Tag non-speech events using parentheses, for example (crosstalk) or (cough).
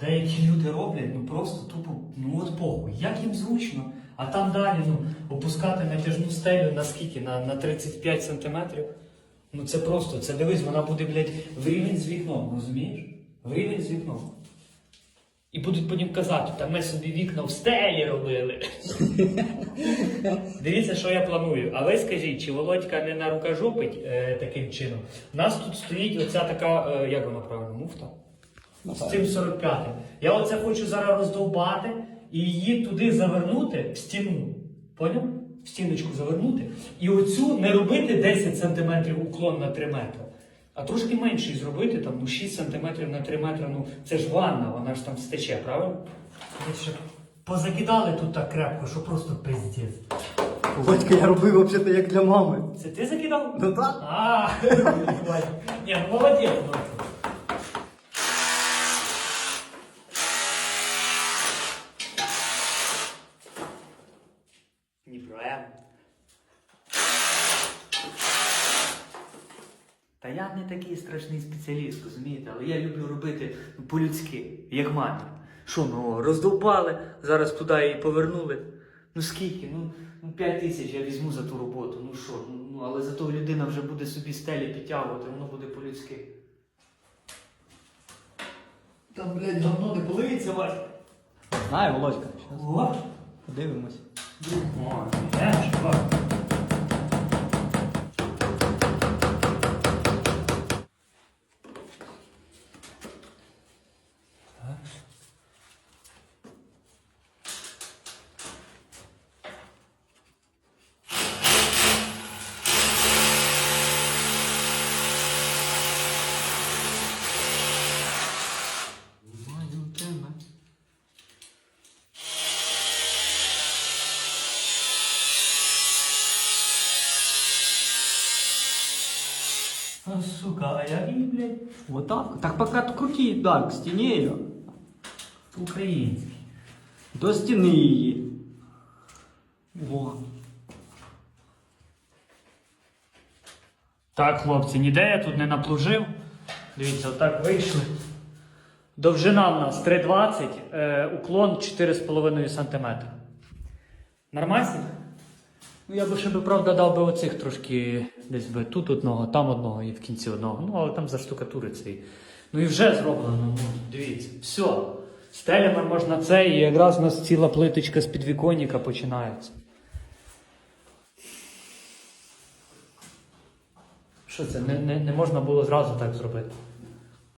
деякі люди роблять, ну просто тупо, ну от похуй, як їм зручно. А там далі, ну, опускати натяжну стелю на скільки? На, на 35 сантиметрів. Ну це просто, це дивись, вона буде, блядь, в рівень з вікном, розумієш? В рівень з вікном. І будуть потім казати, та ми собі вікна в стелі робили. (laughs) Дивіться, що я планую. А ви скажіть, чи Володька не нарукожопить е, таким чином? У нас тут стоїть оця така, е, як вона правильно, муфта? З цим 45-м. Я оце хочу зараз роздовбати і її туди завернути в стіну. Поняв? В стіночку завернути. І оцю не робити 10 см уклон на 3 метри, а трошки менший зробити, там, ну 6 см на 3 метри. Ну це ж ванна, вона ж там стече, правильно? Позакидали тут так крепко, що просто пиздець. Володька, я робив взагалі як для мами. Це ти закидав? Ну так. А, (laughs) Ні, ну молодець. ну. Не проблема. Та я не такий страшний спеціаліст, розумієте, але я люблю робити по-людськи, як мамі. Що, ну роздовбали, зараз туди її повернули. Ну скільки? Ну, ну 5 тисяч я візьму за ту роботу. Ну що, ну, ну але зато людина вже буде собі стелі підтягувати, воно буде по-людськи. Там, блядь, давно не поливиться, Вася. Знаю, Володька. О, подивимось. О, знаєш, Вася. А, сука, а як її, блядь? Вот так. Так пока крути, да, к стіні її. Український. До стіни її. Во. Так, хлопці, ніде я тут не наплужив. Дивіться, отак вийшли. Довжина в нас 3,20, е, уклон 4,5 см. Нормально? Ну, я би ще би, правда, дав би оцих трошки десь би тут одного, там одного і в кінці одного. Ну, але там заштукатуриться. і- Ну і вже зроблено. Ну, дивіться, все. Стелями можна це, і якраз у нас ціла плиточка з підвіконника починається. Що це? Не, не, не можна було зразу так зробити.